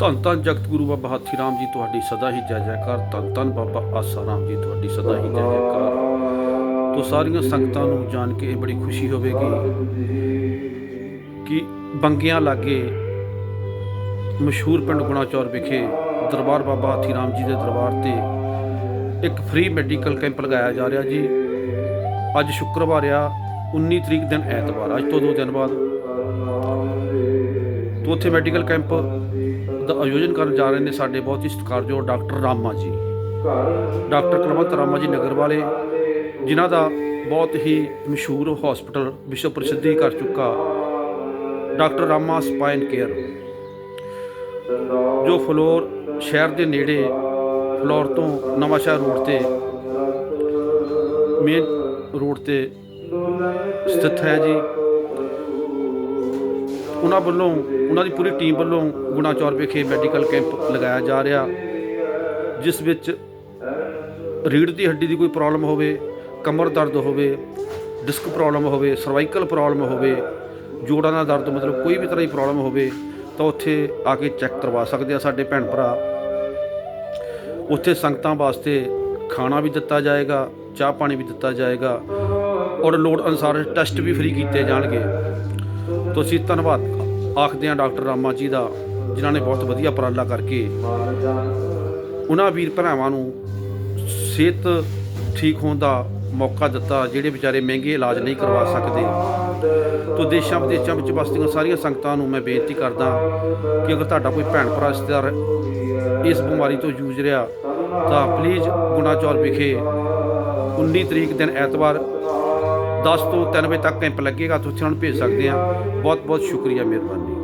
ਧੰਨ ਧੰਨ ਜਗਤ ਗੁਰੂ ਬਾਬਾ ਹਾਥੀ ਰਾਮ ਜੀ, ਤੁਹਾਡੀ ਸਦਾ ਹੀ ਜੈ ਜੈਕਾਰ। ਧੰਨ ਧੰਨ ਬਾਬਾ ਆਸਾ ਰਾਮ ਜੀ, ਤੁਹਾਡੀ ਸਦਾ ਹੀ ਜੈ ਜੈਕਾਰ। ਤੋ ਸਾਰੀਆਂ ਸੰਗਤਾਂ ਨੂੰ ਜਾਣ ਕੇ ਬੜੀ ਖੁਸ਼ੀ ਹੋਵੇਗੀ ਕਿ ਬੰਗਿਆਂ ਲਾਗੇ ਮਸ਼ਹੂਰ ਪਿੰਡ ਗੁਣਾਚੌਰ ਵਿਖੇ ਦਰਬਾਰ ਬਾਬਾ ਹਾਥੀ ਰਾਮ ਜੀ ਦੇ ਦਰਬਾਰ ਤੇ ਇੱਕ ਫ੍ਰੀ ਮੈਡੀਕਲ ਕੈਂਪ ਲਗਾਇਆ ਜਾ ਰਿਹਾ ਜੀ। ਅੱਜ ਸ਼ੁੱਕਰਵਾਰ ਆ 19 ਤਰੀਕ ਦਿਨ ਐਤਵਾਰ, ਅੱਜ ਤੋਂ ਦੋ ਦਿਨ ਬਾਅਦ। ਤੋਂ ਉੱਥੇ ਮੈਡੀਕਲ ਕੈਂਪ ਦਾ ਆਯੋਜਨ ਕਰਨ ਜਾ ਰਹੇ ਨੇ ਸਾਡੇ ਬਹੁਤ ਹੀ ਸਤਿਕਾਰਯੋਗ ਡਾਕਟਰ ਰਾਮਾ ਜੀ। ਡਾਕਟਰ ਕੁਲਵੰਤ ਰਾਮਾ ਜੀ ਨਗਰ ਵਾਲੇ, ਜਿਨ੍ਹਾਂ ਦਾ ਬਹੁਤ ਹੀ ਮਸ਼ਹੂਰ ਹਸਪੀਟਲ ਵਿਸ਼ਵ ਪ੍ਰਸਿੱਧੀ ਕਰ ਚੁੱਕਾ ਡਾਕਟਰ ਰਾਮਾ ਸਪਾਈਨ ਕੇਅਰ ਜੋ ਫਲੋਰ ਸ਼ਹਿਰ ਦੇ ਨੇੜੇ ਫਲੋਰ ਤੋਂ ਨਵਾਂਸ਼ਹਿਰ ਰੋਡ ਤੇ ਮੇਨ ਰੋਡ ਤੇ ਸਥਿਤ ਹੈ ਜੀ। ਉਹਨਾਂ ਵੱਲੋਂ, ਉਹਨਾਂ ਦੀ ਪੂਰੀ ਟੀਮ ਵੱਲੋਂ ਗੁਣਾਚੌਰ ਵਿਖੇ ਮੈਡੀਕਲ ਕੈਂਪ ਲਗਾਇਆ ਜਾ ਰਿਹਾ, ਜਿਸ ਵਿੱਚ ਰੀੜ ਦੀ ਹੱਡੀ ਦੀ ਕੋਈ ਪ੍ਰੋਬਲਮ ਹੋਵੇ, ਕਮਰ ਦਰਦ ਹੋਵੇ, ਡਿਸਕ ਪ੍ਰੋਬਲਮ ਹੋਵੇ, ਸਰਵਾਈਕਲ ਪ੍ਰੋਬਲਮ ਹੋਵੇ, ਜੋੜਾਂ ਦਾ ਦਰਦ ਮਤਲਬ ਕੋਈ ਵੀ ਤਰ੍ਹਾਂ ਦੀ ਪ੍ਰੋਬਲਮ ਹੋਵੇ, ਤਾਂ ਉੱਥੇ ਆ ਕੇ ਚੈੱਕ ਕਰਵਾ ਸਕਦੇ ਆ ਸਾਡੇ ਭੈਣ ਭਰਾ। ਉੱਥੇ ਸੰਗਤਾਂ ਵਾਸਤੇ ਖਾਣਾ ਵੀ ਦਿੱਤਾ ਜਾਏਗਾ, ਚਾਹ ਪਾਣੀ ਵੀ ਦਿੱਤਾ ਜਾਏਗਾ, ਔਰ ਲੋੜ ਅਨੁਸਾਰ ਟੈਸਟ ਵੀ ਫ੍ਰੀ ਕੀਤੇ ਜਾਣਗੇ। ਤੁਸੀਂ ਧੰਨਵਾਦ ਆਖਦੇ ਹਾਂ ਡਾਕਟਰ ਰਾਮਾ ਜੀ ਦਾ, ਜਿਨ੍ਹਾਂ ਨੇ ਬਹੁਤ ਵਧੀਆ ਉਪਰਾਲਾ ਕਰਕੇ ਉਹਨਾਂ ਵੀਰ ਭਰਾਵਾਂ ਨੂੰ ਸਿਹਤ ਠੀਕ ਹੋਣ ਦਾ ਮੌਕਾ ਦਿੱਤਾ, ਜਿਹੜੇ ਵਿਚਾਰੇ ਮਹਿੰਗੇ ਇਲਾਜ ਨਹੀਂ ਕਰਵਾ ਸਕਦੇ। ਤੋ ਦੇਸ਼ਾਂ ਵਿਦੇਸ਼ਾਂ ਵਿੱਚ ਵਸਦੀਆਂ ਸਾਰੀਆਂ ਸੰਗਤਾਂ ਨੂੰ ਮੈਂ ਬੇਨਤੀ ਕਰਦਾ ਕਿ ਅਗਰ ਤੁਹਾਡਾ ਕੋਈ ਭੈਣ ਭਰਾ ਰਿਸ਼ਤੇਦਾਰ ਇਸ ਬਿਮਾਰੀ ਤੋਂ ਜੂਝ ਰਿਹਾ, ਤਾਂ ਪਲੀਜ਼ ਗੁਨਾਚੌਰ ਵਿਖੇ 19 ਤਰੀਕ ਦਿਨ ਐਤਵਾਰ 10 ਤੋਂ 3 ਵਜੇ ਤੱਕ ਕੈਂਪ ਲੱਗੇਗਾ, ਤੁਸੀਂ ਉਹਨਾਂ ਭੇਜ ਸਕਦੇ ਆ। ਬਹੁਤ ਬਹੁਤ ਸ਼ੁਕਰੀਆ ਮਿਹਰਬਾਨੀ।